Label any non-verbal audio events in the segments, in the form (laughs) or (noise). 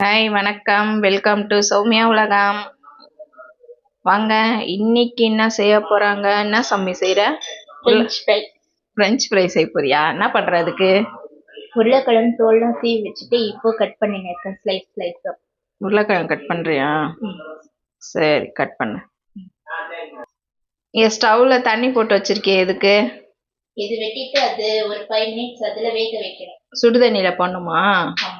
Hi வணக்கம். Welcome to Soumya உலகம். வாங்க இன்னைக்கு என்ன செய்ய போறாங்க? என்ன சம்மி செய்யற ஃப்ரெஞ்ச் ஃப்ரை செய்ய போறியா? என்ன பண்றதுக்கு உருளைக்கிழங்கு தோல்லாம் சீவி வச்சுட்டு இப்போ கட் பண்ணிங்க இருக்கேன். ஸ்லைஸ் ஸ்லைஸாக உருளைக்கிழங்கு கட் பண்றியா? சரி கட் பண்ணு. ஏன் ஸ்டவ்ல தண்ணி போட்டு வச்சிருக்கியே எதுக்கு? இது வெட்டிட்டு அது ஒரு ஃபைவ் மினிட்ஸ் அதில் வேக வைக்கணும். சுடு தண்ணியில போடணுமா? ஆமாம்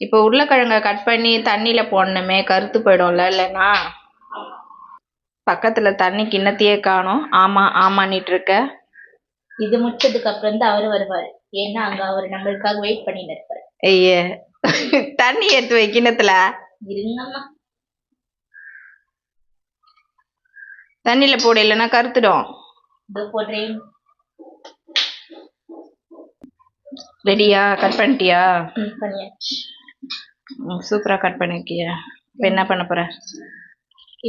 இப்போ உருளைக்கிழங்க கட் பண்ணி தண்ணியில போடணுமே கருத்து போயிடும்ல இல்லைன்னா? பக்கத்துல தண்ணி கிண்ணத்தையே காணோம். ஆமா ஆமான்னிட்டு இருக்க இது முடிச்சதுக்கு அப்புறம் தான் அவர் வருவார். ஏன்னா அங்க அவர் நம்மளுக்காக வெயிட் பண்ணிட்டு இருப்பாரு. ஐயே. தண்ணி எடுத்து வை கிண்ணத்துல. இருங்கம்மா. தண்ணியில போடு இல்லைன்னா கருத்துடும். போடுறேன். ரெடியா கட் பண்ணிட்டியா? பண்ணியாச்சு. சூப்பரா கட் பண்ணிருக்கிய. இப்போ என்ன பண்ண போற?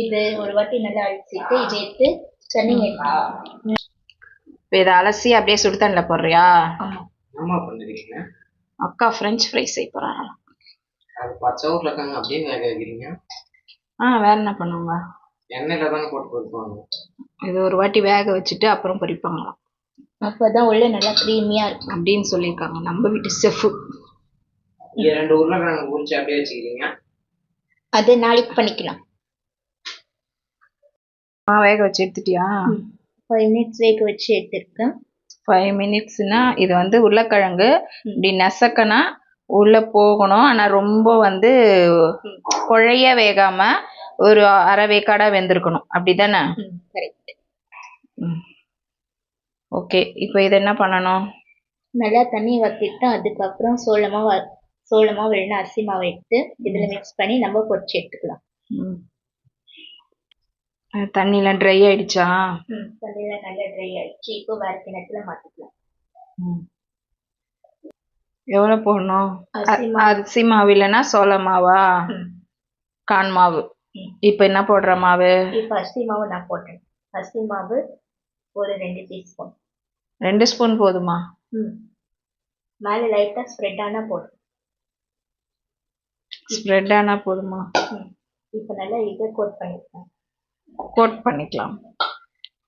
இது ஒரு வாட்டி நல்லா அழிச்சிட்டு இதை எடுத்து எடுத்து. இப்போ இதை அலசி அப்படியே சுடு தண்ணில போடுறியா அக்கா ஃப்ரெஞ்ச் ஃப்ரை செய்ய போறாங்க. அது பச்சை உருளைக்கிழங்கு அப்படியே வேக வைக்கிறீங்க. ஆ வேற என்ன பண்ணுவாங்க? எண்ணெயில் தானே போட்டு பொறுப்பாங்க. இது ஒரு வாட்டி வேக வச்சுட்டு அப்புறம் பொரிப்பாங்களாம் அப்பதான் உள்ள நல்லா க்ரீமியாக இருக்கும். அப்படின்னு சொல்லியிருக்காங்க. நம்ம வீட்டு செஃப் இங்கே ரெண்டு உருளைக்கிழங்கு உரிச்சு அப்படியே வச்சுக்கிறீங்க. அது நாளைக்கு பண்ணிக்கலாம். ஆ வேக வச்சு எடுத்துட்டியா? ஃபைவ் மினிட்ஸ் வேக வச்சு எடுத்திருக்கேன். ஃபைவ் மினிட்ஸ்னா இது வந்து உருளைக்கிழங்கு இப்படி நெசக்கனா உள்ள போகணும். ஆனா ரொம்ப வந்து குழைய வேகாம ஒரு அரை வேக்காடா வெந்திருக்கணும். அப்படிதானே? கரெக்ட் ஓகே இப்போ இது என்ன பண்ணணும்? நல்லா தண்ணி வத்திட்டு அதுக்கப்புறம் சோளமா வ- சோளமா இல்லைன்னா அரிசி மாவு எடுத்து இதில் மிக்ஸ் பண்ணி நம்ம பொரிச்சு எடுத்துக்கலாம். தண்ணிலாம் ட்ரை ஆயிடுச்சா? ம். தண்ணியில் நல்லா ட்ரை ஆயிடுச்சு. இப்போ வேற கிணத்துல மாற்றிக்கலாம் ம். எவ்வளவு போடணும்? அரிசி மாவு. இல்லைன்னா சோள மாவா. கான் மாவு. இப்போ என்ன போடுற மாவு? இப்போ அரிசி மாவு நான் போட்டேன். அரிசி மாவு ஒரு ரெண்டு டீஸ்பூன் ரெண்டு ஸ்பூன் போதுமா? ம். மேலே லைட்டாக ஸ்ப்ரெட் ஆனால் போதும். ஸ்ப்ரெட் ஆனா போதுமா? இப்போ நல்லா இதை கோட் பண்ணிருக்கேன் கோட் பண்ணிக்கலாம்.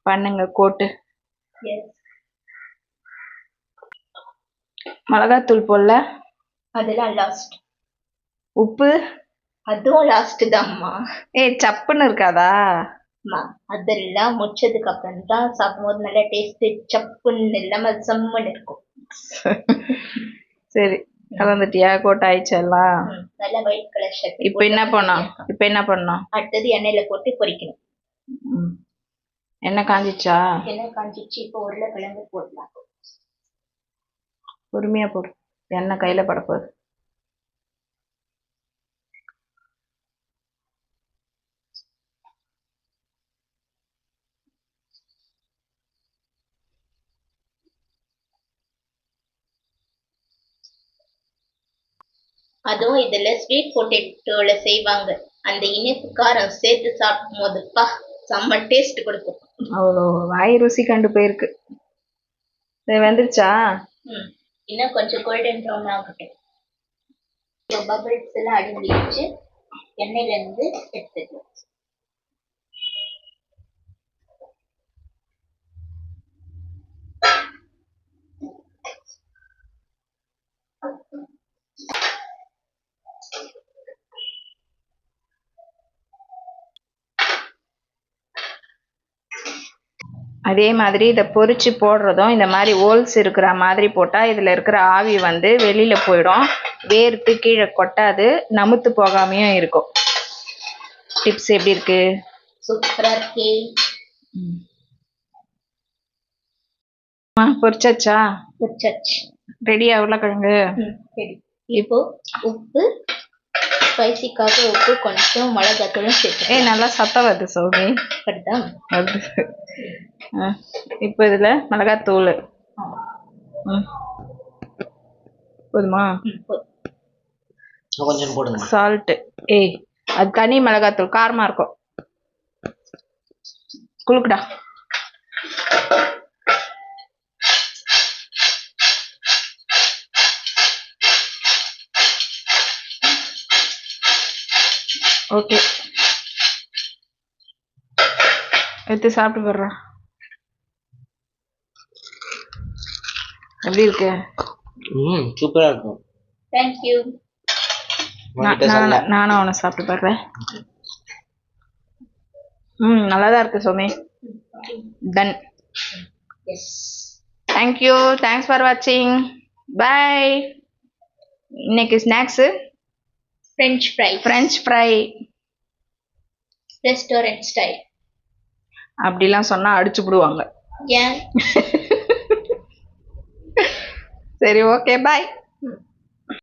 பண்ணுங்க கோட்டு எஸ் மிளகாத்தூள் போடல? அதெல்லாம் லாஸ்ட் உப்பு? அதுவும் லாஸ்ட் தான்மா. ஏய் சப்புன்னு இருக்காதா? அதெல்லாம் முடிச்சதுக்கு அப்புறம் தான் சாப்பிடும்போது நல்லா டேஸ்ட் சப்புன்னு இல்லாம செம்மன்னு இருக்கும். சரி. கலந்துட்டியா கோட் ஆயிடுச்சு எல்லாம் நல்லா ஒயிட் கலர் ஷர்ட் இப்போ என்ன பண்ணோம் இப்போ என்ன பண்ணோம் அடுத்தது எண்ணெயில போட்டு பொரிக்கணும். எண்ணெய் காஞ்சிச்சா எண்ணெய் காஞ்சிச்சு இப்போ உருளைக்கிழங்கு போடலாம். பொறுமையா போடு. எண்ணெய் கையில படப்போகுது. அதுவும் இதுல ஸ்வீட் பொட்டேட்டோல செய்வாங்க. அந்த இனிப்பு காரம் சேர்த்து சாப்பிடும் போதுப்பா செம்ம டேஸ்ட் கொடுக்கும். அவ்வளோ வாய் ருசி கண்டு போயிருக்கு. இது வெந்துருச்சா? ம். இன்னும் கொஞ்சம் கோல்டன் ப்ரௌன் ஆகட்டும். பபிள்ஸ் எல்லாம் அடங்கிடுச்சு எண்ணெயில இருந்து எடுத்துக்கலாம். அதே மாதிரி இதை பொரிச்சு போடுறதும் இந்த மாதிரி ஹோல்ஸ் இருக்கிற மாதிரி போட்டா இதுல இருக்கிற ஆவி வந்து வெளியில போயிடும். வேர்த்து கீழே கொட்டாது நமுத்து போகாமையும் இருக்கும். டிப்ஸ் எப்படி இருக்கு? சூப்பரா இருக்கே. பொரிச்சாச்சா பொரிச்சாச்சு ரெடியா உருளைக்கிழங்கு? இப்போ உப்பு ஸ்பைசிக்காக உப்பு கொஞ்சம் மிளகாத்தூளும் சேர்த்து. ஏய் நல்லா சத்தம் வருது சௌமி. வருது. ஆ, இப்போ இதுல மிளகாத்தூள். ம். போதுமா. கொஞ்சம் போடுங்க சால்ட்டு. ஏய் அது தனி மிளகாத்தூள் காரமா இருக்கும். குளுக்குடா ஓகே எடுத்து சாப்பிட்டு போடுறா எப்படி இருக்கு? ம் சூப்பரா இருக்கும் சொல்ல நான்- நானும் அவனை சாப்பிட்டு பாடுறேன் ம் நல்லா தான் இருக்கு சோமி டன் தேங்க்யூ தேங்க்ஸ் ஃபார் வாட்சிங் பாய் இன்னைக்கு snacks French fry French fry restaurant style அப்படிலாம் சொன்னால் அடிச்சு விடுவாங்க ஏன் (laughs) சரி ஓகே பாய்